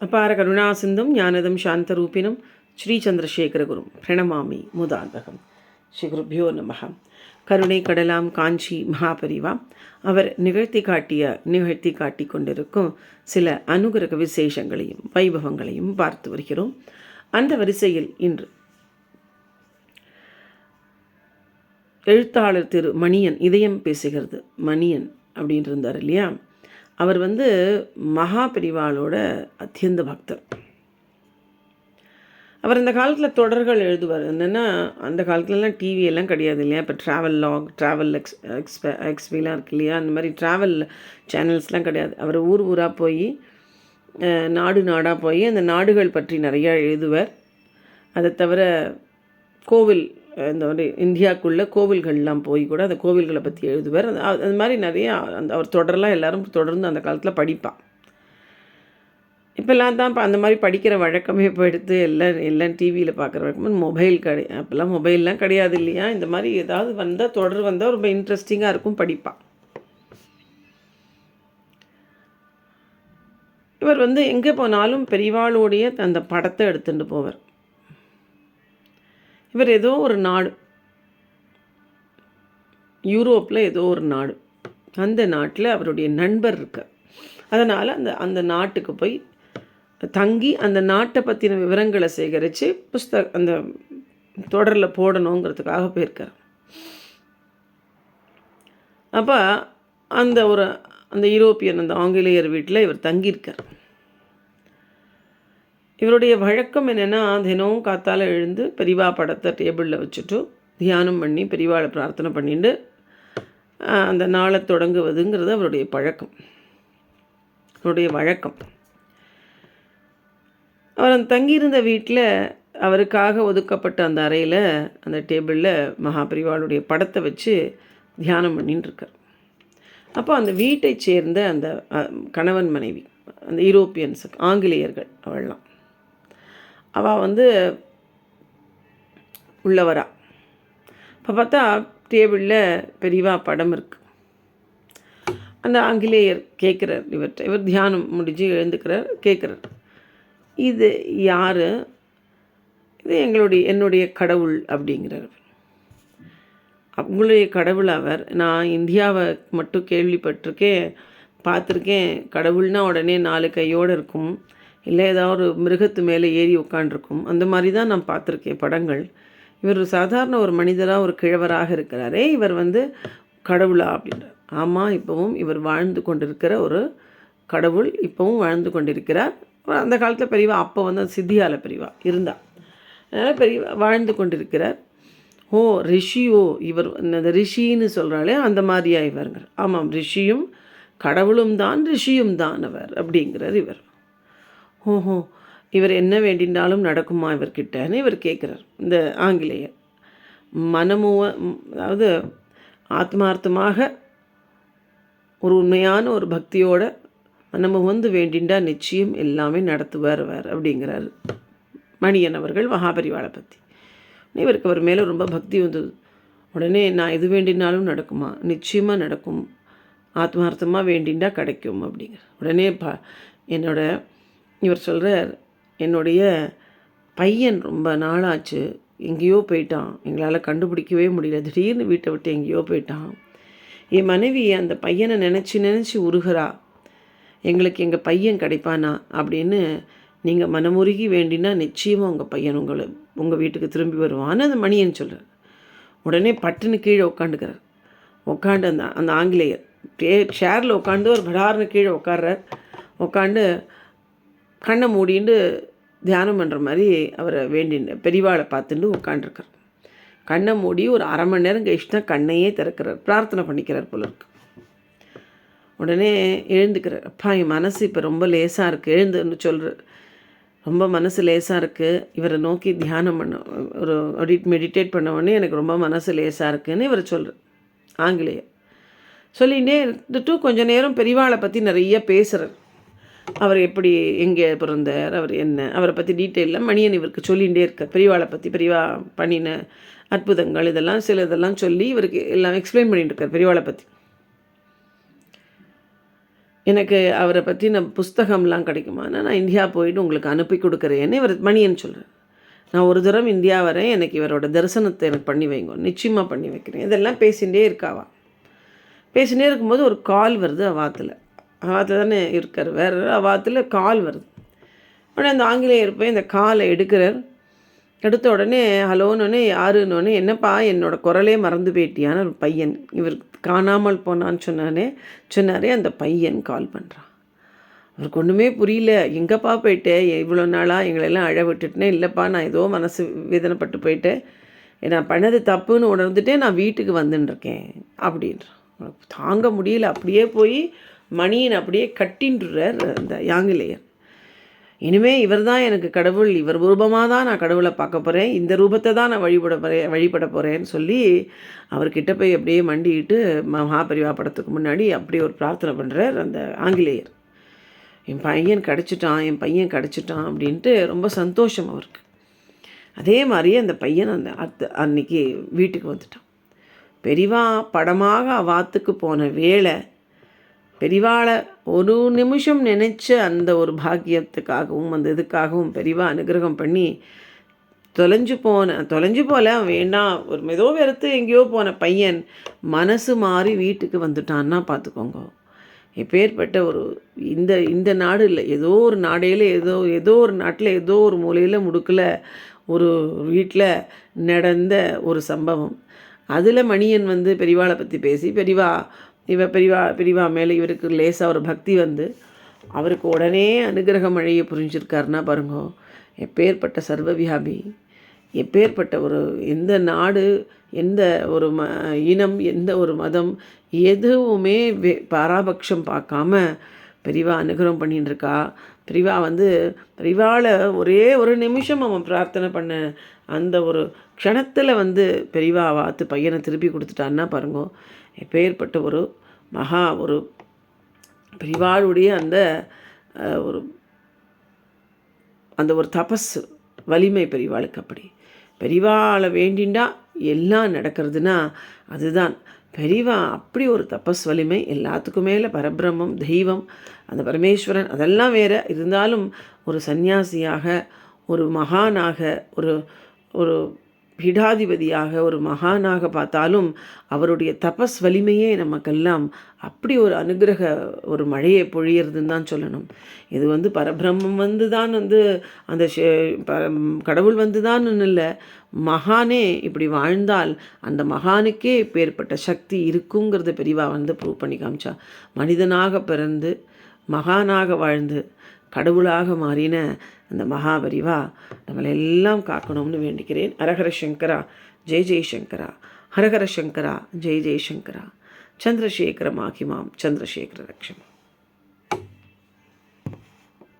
அபார கருணாசிந்தும் ஞானதம் சாந்தரூபினும் ஸ்ரீ சந்திரசேகரகுரும் பிரணமாமி முதாந்தகம். ஸ்ரீகுருபியோ நமகம் கருணை கடலாம் காஞ்சி மகாபரிவா. அவர் நிகழ்த்தி காட்டிய நிகழ்த்தி காட்டி கொண்டிருக்கும் சில அனுகிரக விசேஷங்களையும் வைபவங்களையும் பார்த்து வருகிறோம். அந்த வரிசையில் இன்று எழுத்தாளர் திரு மணியன் இதயம் பேசுகிறது. மணியன் அப்படின்னு இருந்தார் இல்லையா? அவர் வந்து மகா பிரிவாளோட அத்தியந்த பக்தர். அவர் அந்த காலத்தில் தொடர்கள் எழுதுவார். என்னென்னா அந்த காலத்துலலாம் டிவி எல்லாம் கிடையாது இல்லையா? இப்போ ட்ராவல் லாக் ட்ராவல் எக்ஸ் எக்ஸ்ப எக்ஸ்பிலாம் இருக்கு இல்லையா? அந்த மாதிரி ட்ராவல் சேனல்ஸ்லாம் கிடையாது. அவர் ஊர் ஊராக போய் நாடு நாடாக போய் அந்த நாடுகள் பற்றி நிறையா எழுதுவார். அதை தவிர கோவில் இந்த மாதிரி இந்தியாவுக்குள்ளே கோவில்கள்லாம் போய் கூட அந்த கோவில்களை பற்றி எழுதுவார். அந்த அது மாதிரி நிறையா அந்த அவர் தொடரெல்லாம் எல்லோரும் தொடர்ந்து அந்த காலத்தில் படிப்பான். இப்போல்லாம் தான் இப்போ அந்த மாதிரி படிக்கிற வழக்கமே இப்போ எடுத்து எல்லாம் எல்லாம் டிவியில் பார்க்குற வழக்கம் மொபைல் கிடையாது அப்போல்லாம் மொபைல்லாம் கிடையாது இல்லையா? இந்த மாதிரி ஏதாவது வந்தால் தொடர் வந்தால் ரொம்ப இன்ட்ரெஸ்டிங்காக இருக்கும் படிப்பான் இவர் வந்து எங்கே போனாலும் பெரியவாளுடைய அந்த படத்தை எடுத்துகிட்டு போவார். இவர் ஏதோ ஒரு நாடு. யூரோப்பில் ஏதோ ஒரு நாடு. அந்த நாட்டில் அவருடைய நண்பர் இருக்கார். அதனால் அந்த அந்த நாட்டுக்கு போய் தங்கி அந்த நாட்டை பற்றின விவரங்களை சேகரித்து புஸ்தக அந்த தொடரில் போடணுங்கிறதுக்காக போயிருக்கார். அப்போ அந்த ஒரு அந்த யூரோப்பியன் அந்த ஆங்கிலேயர் வீட்டில் இவர் தங்கியிருக்கார். இவருடைய வழக்கம் என்னென்னா தினமும் காத்தால் எழுந்து பெரிவா படத்தை டேபிளில் வச்சுட்டு தியானம் பண்ணி பெரியவாளை பிரார்த்தனை பண்ணிட்டு அந்த நாளை தொடங்குவதுங்கிறது அவருடைய பழக்கம். அவருடைய வழக்கம். அவர் அந்த தங்கியிருந்த வீட்டில் அவருக்காக ஒதுக்கப்பட்ட அந்த அறையில் அந்த டேபிளில் மகாபரிவாளுடைய படத்தை வச்சு தியானம் பண்ணின்னு இருக்கார் அப்போ அந்த வீட்டை சேர்ந்த அந்த கணவன் மனைவி அந்த யூரோப்பியன்ஸுக்கு ஆங்கிலேயர்கள் அவள்லாம். அவள் வந்து உள்ளவரா. இப்போ பார்த்தா டேபிளில் பெரியவா படம் இருக்குது அந்த ஆங்கிலேயர் கேட்குறார் இவர்கிட்ட இவர் தியானம் முடிஞ்சு எழுந்துக்கிறார் கேட்குறார். இது யார்? இது எங்களுடைய என்னுடைய கடவுள் அப்படிங்கிறார் உங்களுடைய கடவுள் அவர். நான் இந்தியாவை மட்டும் கேள்விப்பட்டிருக்கேன் பார்த்துருக்கேன். கடவுள்னா உடனே நாலு கையோடு இருக்கும். இல்லை ஏதாவது ஒரு மிருகத்து மேலே ஏறி உட்காண்டிருக்கும் அந்த மாதிரி தான் நான் பார்த்துருக்கேன் படங்கள். இவர் சாதாரண ஒரு மனிதராக ஒரு கிழவராக இருக்கிறாரே. இவர் வந்து கடவுளா அப்படின்றார். ஆமாம் இப்போவும் இவர் வாழ்ந்து கொண்டிருக்கிற ஒரு கடவுள் இப்போவும் வாழ்ந்து கொண்டிருக்கிறார். அந்த காலத்தில் பெரியவா அப்போ வந்து சித்தியால பெரியவா இருந்தா. அதனால் பெரியவா வாழ்ந்து கொண்டிருக்கிறார். ஓ ரிஷியோ இவர் இந்த ரிஷின்னு சொல்கிறாளே அந்த மாதிரியா இவருங்க. ஆமாம் ரிஷியும் கடவுளும் தான் ரிஷியும் தான் அவர் அப்படிங்கிறார் இவர். ஓஹோ இவர் என்ன வேண்டினாலும் நடக்குமா இவர்கிட்டன்னு இவர் கேட்குறார் இந்த ஆங்கிலேயர் மனமுவ அதாவது ஆத்மார்த்தமாக ஒரு உண்மையான ஒரு பக்தியோட மனமுவந்து வேண்டிண்டா நிச்சயம் எல்லாமே நடத்துவார் வேர் அப்படிங்கிறார் மணியன் அவர்கள் மகாபரிவாளை பற்றி இவருக்கு அவர் மேலே ரொம்ப பக்தி வந்தது. உடனே நான் எது வேண்டினாலும் நடக்குமா? நிச்சயமாக நடக்கும். ஆத்மார்த்தமாக வேண்டிண்டா கிடைக்கும் அப்படிங்கிற உடனே ப என்னோட இவர் சொல்கிறார் என்னுடைய பையன் ரொம்ப நாளாச்சு எங்கேயோ போயிட்டான். எங்களால் கண்டுபிடிக்கவே முடியல. திடீர்னு வீட்டை விட்டு எங்கேயோ போயிட்டான். என் மனைவி அந்த பையனை நினச்சி நினச்சி உருகிறா. எங்களுக்கு எங்கள் பையன் கிடைப்பானா? அப்படின்னு நீங்கள் மனமுருகி வேண்டினா நிச்சயமாக உங்கள் பையன் உங்களை உங்கள் வீட்டுக்கு திரும்பி வருவான்னு அந்த மணியன் சொல்கிறார் உடனே பட்டுன்னு கீழே உட்காந்துக்கிறார். உட்காந்து அந்த அந்த ஆங்கிலேயர் ஷேரில் உட்காந்து ஒரு படார்னு கீழே உட்கார்றார். உட்காந்து கண்ணை மூடிண்டு தியானம் பண்ணுற மாதிரி அவரை வேண்டின பெரியவாளை பார்த்துட்டு உட்காண்டிருக்கார் கண்ணை மூடி ஒரு அரை மணி நேரம் கழிச்சு தான் கண்ணையே திறக்கிறார். பிரார்த்தனை பண்ணிக்கிறார் போல இருக்கு. உடனே எழுந்துக்கிறார். அப்பா என் மனசு இப்போ ரொம்ப லேசாக இருக்குது எழுந்துன்னு சொல்கிறார் ரொம்ப மனசு லேசாக இருக்குது இவரை நோக்கி தியானம் பண்ண ஒரு மெடிடேட் பண்ண உடனே எனக்கு ரொம்ப மனசு லேசாக இருக்குன்னு இவர் சொல்கிறார் ஆங்கிலேயர். சொல்லிகிட்டே இருந்துட்டு கொஞ்ச நேரம் பெரியவாளை பற்றி நிறைய பேசுகிறார் அவர் எப்படி எங்கே பிறந்தார் அவர் என்ன? அவரை பற்றி டீட்டெயிலாக மணியன் இவருக்கு சொல்லிகிட்டே இருக்கார். பெரியவாளை பற்றி பெரியவா பண்ணின அற்புதங்கள் இதெல்லாம் சில இதெல்லாம் சொல்லி இவருக்கு எல்லாம் எக்ஸ்பிளைன் பண்ணிட்டு இருக்கார் பெரியவாளை பற்றி எனக்கு அவரை பற்றின புஸ்தகம்லாம் கிடைக்குமானா நான் இந்தியா போயிட்டு உங்களுக்கு அனுப்பி கொடுக்குறேன்னு இவர் மணியன் சொல்கிறார் நான் ஒரு தரம் இந்தியா வரேன் எனக்கு இவரோட தரிசனத்தை எனக்கு பண்ணி வைங்க நிச்சயமாக பண்ணி வைக்கிறேன். இதெல்லாம் பேசிகிட்டே இருக்காவா? பேசினே இருக்கும்போது ஒரு கால் வருது அவாத்தில் அவாத்தில் தானே இருக்கார். வேறு அவாத்தில் கால் வருது. உடனே அந்த ஆங்கிலேயர் போய் இந்த காலை எடுக்கிறார். எடுத்த உடனே ஹலோன்னு யாருன்னு என்னப்பா என்னோட குரலே மறந்து போயிட்டியான ஒரு பையன் இவர் காணாமல் போனான்னு சொன்னானே சொன்னாரே அந்த பையன் கால் பண்ணுறான் அவருக்கு ஒன்றுமே புரியல. எங்கப்பா போயிட்டேன் இவ்வளோ நாளாக எங்களெல்லாம் அழ விட்டுட்டேனே இல்லைப்பா நான் ஏதோ மனசு வேதனைப்பட்டு போயிட்டேன். நான் பண்ணது தப்புன்னு உணர்ந்துட்டே நான் வீட்டுக்கு வந்துட்டுருக்கேன் அப்படின்றான். தாங்க முடியல. அப்படியே போய் மணியின் அப்படியே கட்டின்றார் அந்த யாங்கிலேயர். இனிமே இவர் தான் எனக்கு கடவுள் இவர் ரூபமாக தான் நான் கடவுளை பார்க்க போகிறேன் இந்த ரூபத்தை தான் நான் வழிபட போகிறேன் வழிபட போகிறேன்னு சொல்லி அவர்கிட்ட போய் அப்படியே மண்டிட்டு மகாபரிவா படத்துக்கு முன்னாடி அப்படியே ஒரு பிரார்த்தனை பண்ணுறார் அந்த ஆங்கிலேயர். என் பையன் கிடச்சிட்டான் என் பையன் கிடச்சிட்டான் அப்படின்ட்டு ரொம்ப சந்தோஷம் அவருக்கு. அதே மாதிரியே அந்த பையன் அந்த அத்து அன்னைக்கு வீட்டுக்கு வந்துட்டான். பெரிவா படமாக வாத்துக்கு போன வேலை பெரிவாளை ஒரு நிமிஷம் நினச்ச அந்த ஒரு பாக்கியத்துக்காகவும் அந்த இதுக்காகவும் பெரிவா அனுகிரகம் பண்ணி தொலைஞ்சு போன தொலைஞ்சு போல வேண்டாம் ஒரு மெதோ வெறுத்து எங்கேயோ போன பையன் மனசு மாறி வீட்டுக்கு வந்துட்டான்னா பார்த்துக்கோங்க எப்பேற்பட்ட ஒரு இந்த இந்த நாடு இல்லை ஏதோ ஒரு நாடையில் ஏதோ ஏதோ ஒரு நாட்டில் ஏதோ ஒரு மூலையில் முடுக்கில் ஒரு வீட்டில் நடந்த ஒரு சம்பவம். அதில் மணியன் வந்து பெரிவாளை பற்றி பேசி பெரிவா இவ பிரிவா பிரிவா மேலே இவருக்கு லேசாக ஒரு பக்தி வந்து அவருக்கு உடனே அனுகிரக மழையை புரிஞ்சிருக்காருன்னா பாருங்க எப்பேற்பட்ட சர்வவியாபி எப்பேற்பட்ட ஒரு எந்த நாடு எந்த ஒரு ம இனம் எந்த ஒரு மதம் எதுவுமே வே பாராபக்ஷம் பார்க்காம பெரிவா அனுகிரகம் பண்ணிட்டு இருக்கா பிரிவா வந்து பிரிவாவில் ஒரே ஒரு நிமிஷம் அவன் பிரார்த்தனை பண்ண அந்த ஒரு க்ஷணத்தில் வந்து பெரிவா வாத்து பையனை திருப்பி கொடுத்துட்டான்னா பாருங்க எப்பேற்பட்ட ஒரு மகா ஒரு பெரிவாளுடைய அந்த ஒரு அந்த ஒரு தபஸ் வலிமை பெரிவாளுக்கு அப்படி. பெரிவாளை வேண்டிண்டா எல்லாம் நடக்கிறதுனா அதுதான். பெரிவா அப்படி ஒரு தபஸ் வலிமை எல்லாத்துக்கும் மேலே பரபிரம்மம் தெய்வம் அந்த பரமேஸ்வரன் அதெல்லாம் வேறு. இருந்தாலும் ஒரு சந்நியாசியாக ஒரு மகானாக ஒரு ஒரு பீடாதிபதியாக ஒரு மகானாக பார்த்தாலும் அவருடைய தபஸ் வலிமையே நமக்கெல்லாம் அப்படி ஒரு அனுகிரக ஒரு மழையை பொழியறதுன்னு தான் சொல்லணும். இது வந்து பரபிரம்மம் வந்து தான் வந்து அந்த கடவுள் வந்து தான் இல்லை. மகானே இப்படி வாழ்ந்தால் அந்த மகானுக்கே இப்பேற்பட்ட சக்தி இருக்குங்கிறத பெரிவா வந்து ப்ரூவ் பண்ணி காமிச்சா. மனிதனாக பிறந்து மகானாக வாழ்ந்து கடவுளாக மாறின அந்த மகாபரிவா நம்மளை எல்லாம் காக்கணும்னு வேண்டிக்கிறேன். ஹரஹர சங்கரா ஜெய் ஜெய்சங்கரா ஹரஹர சங்கரா ஜெய் ஜெய்சங்கரா சந்திரசேகர மாகிமாம் சந்திரசேகர லட்சுமி